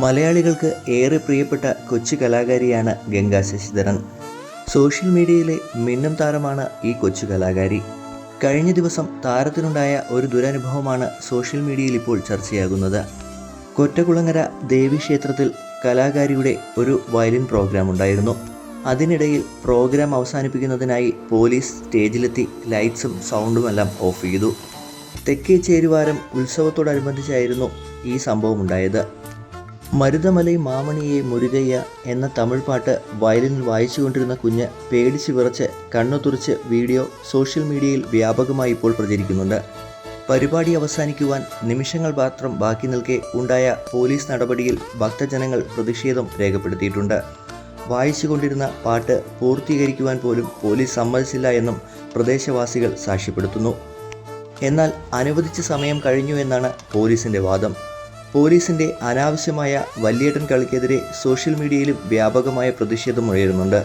മലയാളികൾക്ക് ഏറെ പ്രിയപ്പെട്ട കൊച്ചു കലാകാരിയാണ് ഗംഗാ ശശിധരൻ. സോഷ്യൽ മീഡിയയിലെ മിന്നും താരമാണ് ഈ കൊച്ചു കലാകാരി. കഴിഞ്ഞ ദിവസം താരത്തിനുണ്ടായ ഒരു ദുരനുഭവമാണ് സോഷ്യൽ മീഡിയയിൽ ഇപ്പോൾ ചർച്ചയാകുന്നത്. കൊറ്റകുളങ്ങര ദേവീക്ഷേത്രത്തിൽ കലാകാരിയുടെ ഒരു വയലിൻ പ്രോഗ്രാം ഉണ്ടായിരുന്നു. അതിനിടയിൽ പ്രോഗ്രാം അവസാനിപ്പിക്കുന്നതിനായി പോലീസ് സ്റ്റേജിലെത്തി ലൈറ്റ്സും സൗണ്ടുമെല്ലാം ഓഫ് ചെയ്തു. തെക്കേ ചേരുവാരം ഉത്സവത്തോടനുബന്ധിച്ചായിരുന്നു ഈ സംഭവം ഉണ്ടായത്. മരുതമലൈ മാമണിയെ മുരുകയ്യ എന്ന തമിഴ് പാട്ട് വയലിനിൽ വായിച്ചുകൊണ്ടിരുന്ന കുഞ്ഞ് പേടിച്ചു വിറച്ച് കണ്ണു തുറച്ച് വീഡിയോ സോഷ്യൽ മീഡിയയിൽ വ്യാപകമായി ഇപ്പോൾ പ്രചരിക്കുന്നുണ്ട്. പരിപാടി അവസാനിക്കുവാൻ നിമിഷങ്ങൾ മാത്രം ബാക്കി നിൽക്കെ ഉണ്ടായ പോലീസ് നടപടിയിൽ ഭക്തജനങ്ങൾ പ്രതിഷേധം രേഖപ്പെടുത്തിയിട്ടുണ്ട്. വായിച്ചുകൊണ്ടിരുന്ന പാട്ട് പൂർത്തീകരിക്കുവാൻ പോലും പോലീസ് സമ്മതിച്ചില്ല എന്നും പ്രദേശവാസികൾ സാക്ഷ്യപ്പെടുത്തുന്നു. എന്നാൽ അനുവദിച്ച സമയം കഴിഞ്ഞു എന്നാണ് പോലീസിന്റെ വാദം. പോലീസിന്റെ അനാവശ്യമായ വല്യേട്ടൻ കളിക്കെതിരെ സോഷ്യൽ മീഡിയയിലും വ്യാപകമായ പ്രതിഷേധം ഉയരുന്നുണ്ട്.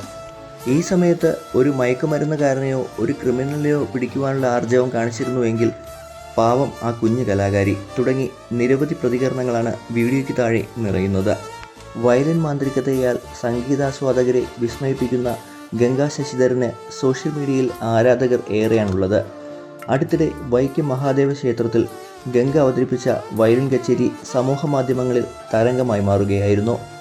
ഈ സമയത്ത് ഒരു മയക്കുമരുന്നുകാരനെയോ ഒരു ക്രിമിനലിനെയോ പിടിക്കുവാനുള്ള ആർജവം കാണിച്ചിരുന്നുവെങ്കിൽ പാവം ആ കുഞ്ഞു കലാകാരി. തുടങ്ങി നിരവധി പ്രതികരണങ്ങളാണ് വീഡിയോയ്ക്ക് താഴെ നിറയുന്നത്. വയലിൻ മാന്ത്രികതയാൽ സംഗീതാസ്വാദകരെ വിസ്മയിപ്പിക്കുന്ന ഗംഗാ ശശിധരന് സോഷ്യൽ മീഡിയയിൽ ആരാധകർ ഏറെയാണുള്ളത്. അടുത്തിടെ വൈക്കം മഹാദേവ ക്ഷേത്രത്തിൽ ഗംഗ അവതരിപ്പിച്ച വയലിൻ കച്ചേരി സമൂഹമാധ്യമങ്ങളിൽ തരംഗമായി മാറുകയായിരുന്നു.